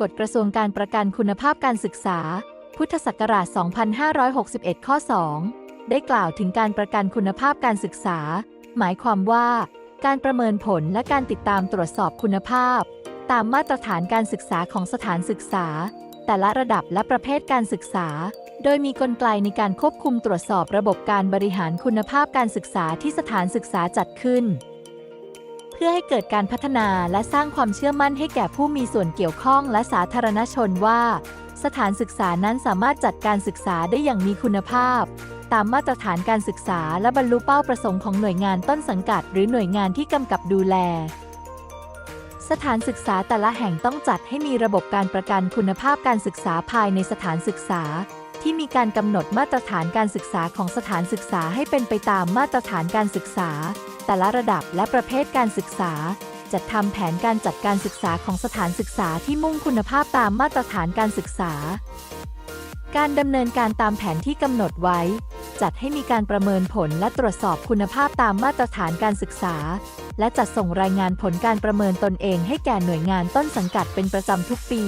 กฎกระทรวงการประกันคุณภาพการศึกษา พุทธศักราช 2561 ข้อ 2 ได้กล่าวถึงการประกันคุณภาพการศึกษา หมายความว่า การประเมินผลและการติดตามตรวจสอบคุณภาพ ตามมาตรฐานการศึกษาของสถานศึกษา แต่ละระดับและประเภทการศึกษา โดยมีกลไกในการควบคุมตรวจสอบระบบการบริหารคุณภาพการศึกษาที่สถานศึกษาจัดขึ้น พื่อให้เกิดการพัฒนาและสร้างความเชื่อมั่นให้แก่ผู้มีส่วนเกี่ยวข้องและสาธารณชนว่า สถานศึกษานั้นสามารถจัดการศึกษาได้อย่างมีคุณภาพ ตามมาตรฐานการศึกษาและบรรลุเป้าประสงค์ของหน่วยงานต้นสังกัด หรือหน่วยงานที่กำกับดูแล สถานศึกษาแต่ละแห่งต้องจัดให้มีระบบการประกันคุณภาพการศึกษาภายในสถานศึกษา ที่มีการกำหนดมาตรฐานการศึกษาของสถานศึกษาให้เป็นไปตามมาตรฐานการศึกษา แต่ละระดับและประเภทการศึกษา จัดทำแผนการจัดการศึกษาของสถานศึกษาที่มุ่งคุณภาพตามมาตรฐานการศึกษา การดำเนินการตามแผนที่กำหนดไว้ จัดให้มีการประเมินผลและตรวจสอบคุณภาพตามมาตรฐานการศึกษา และจัดส่งรายงานผลการประเมินตนเองให้แก่หน่วยงานต้นสังกัดเป็นประจำทุกปี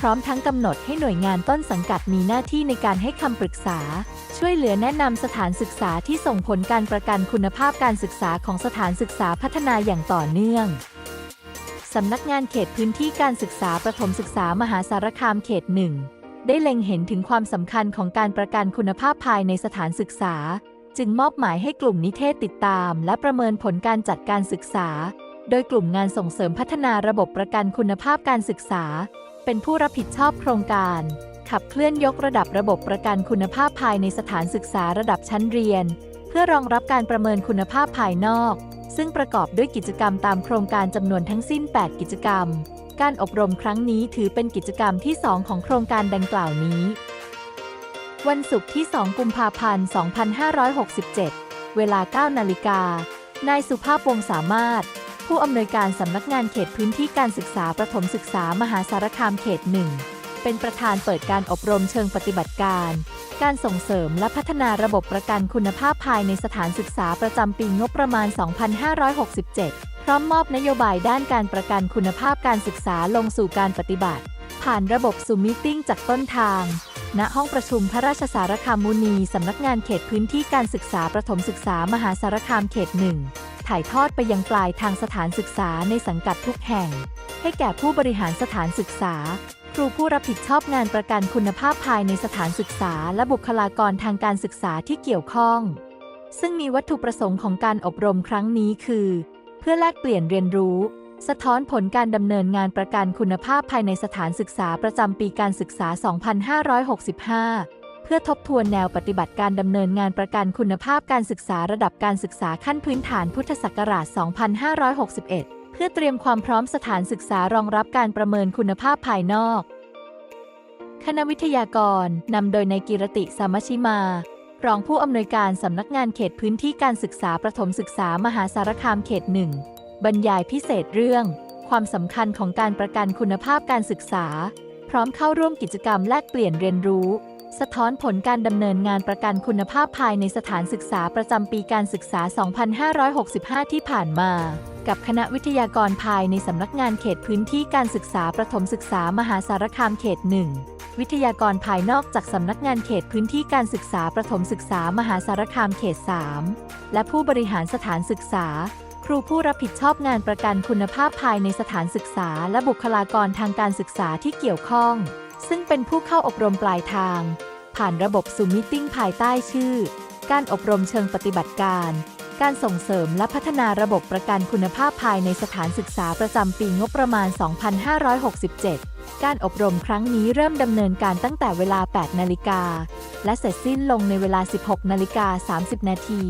พร้อมทั้งกำหนดให้หน่วยงานต้นสังกัดมีหน้าที่ในการให้คำปรึกษา ช่วยเหลือแนะนำสถานศึกษาที่ส่งผลการประกันคุณภาพการศึกษาของสถานศึกษาพัฒนาอย่างต่อเนื่องสำนักงานเขตพื้นที่การศึกษาประถมศึกษามหาสารคามเขตหนึ่งได้เล็งเห็นถึงความสำคัญของการประกันคุณภาพภายในสถานศึกษา จึงมอบหมายให้กลุ่มนิเทศติดตาม และประเมินผลการจัดการศึกษา โดยกลุ่มงานส่งเสริมพัฒนาระบบประกันคุณภาพการศึกษา เป็นผู้รับผิดชอบโครงการ ขับเคลื่อนยกระดับระบบประกันคุณภาพภายในสถานศึกษาระดับชั้นเรียน เพื่อรองรับการประเมินคุณภาพภายนอก ซึ่งประกอบด้วยกิจกรรมตามโครงการจำนวนทั้งสิ้น 8 กิจกรรม การอบรมครั้งนี้ถือเป็นกิจกรรมที่ 2 ของโครงการดังกล่าวนี้ วันศุกร์ที่ 2 กุมภาพันธ์ 2567 เวลา 9 นาฬิกานายสุภาพวงสามารถ ผู้อำนวยการสำนักงานเขตพื้นที่การศึกษาประถมศึกษามหาสารคามเขตหนึ่งเป็นประธานเปิดการอบรมเชิงปฏิบัติการ การส่งเสริมและพัฒนาระบบประกันคุณภาพภายในสถานศึกษาประจำปีงบประมาณ 2567 พร้อมมอบนโยบายด้านการประกันคุณภาพการศึกษาลงสู่การปฏิบัติ ผ่านระบบซูมิติ้งจากต้นทาง ณ ห้องประชุมพระราชสารคามมุนี สำนักงานเขตพื้นที่การศึกษาประถมศึกษามหาสารคามเขตหนึ่ง ถ่ายทอดไปยังปลายทางสถานศึกษาในสังกัดทุกแห่ง ให้แก่ผู้บริหารสถานศึกษา ครูผู้รับผิดชอบงานประกันคุณภาพภายในสถานศึกษา และบุคลากรทางการศึกษาที่เกี่ยวข้อง ซึ่งมีวัตถุประสงค์ของการอบรมครั้งนี้คือ เพื่อแลกเปลี่ยนเรียนรู้ สะท้อนผลการดำเนินงานประกันคุณภาพภายในสถานศึกษาประจำปีการศึกษา 2565 พื่อทบทวนแนวปฏิบัติการดำเนินงานประกันคุณภาพการศึกษาระดับการศึกษาขั้นพื้นฐานพุทธศักราช 2561 เพื่อเตรียมความพร้อมสถานศึกษารองรับการประเมินคุณภาพภายนอก คณะวิทยากรนำโดยนายกิรติสามชิมา รองผู้อำนวยการสำนักงานเขตพื้นที่การศึกษาประถมศึกษามหาสารคามเขตหนึ่งบรรยายพิเศษเรื่อง ความสำคัญของการประกันคุณภาพการศึกษา พร้อมเข้าร่วมกิจกรรมแลกเปลี่ยนเรียนรู้ สะท้อนผลการดำเนินงานประกันคุณภาพภายในสถานศึกษาประจำปีการศึกษา 2565 ที่ผ่านมา กับคณะวิทยากรภายในสำนักงานเขตพื้นที่การศึกษาประถมศึกษามหาสารคามเขตหนึ่งวิทยากรภายนอกจากสำนักงานเขตพื้นที่การศึกษาประถมศึกษามหาสารคามเขต 3 และผู้บริหารสถานศึกษา ครูผู้รับผิดชอบงานประกันคุณภาพภายในสถานศึกษา และบุคลากรทางการศึกษาที่เกี่ยวข้อง ซึ่งเป็นผู้เข้าอบรมปลายทาง ผ่านระบบซูมิติ้งภายใต้ชื่อ การอบรมเชิงปฏิบัติการ การส่งเสริมและพัฒนาระบบประกันคุณภาพภายในสถานศึกษาประจำปีงบประมาณ 2567 การอบรมครั้งนี้เริ่มดำเนินการตั้งแต่เวลา 8 นาฬิกา และเสร็จสิ้นลงในเวลา 16 นาฬิกา 30 นาที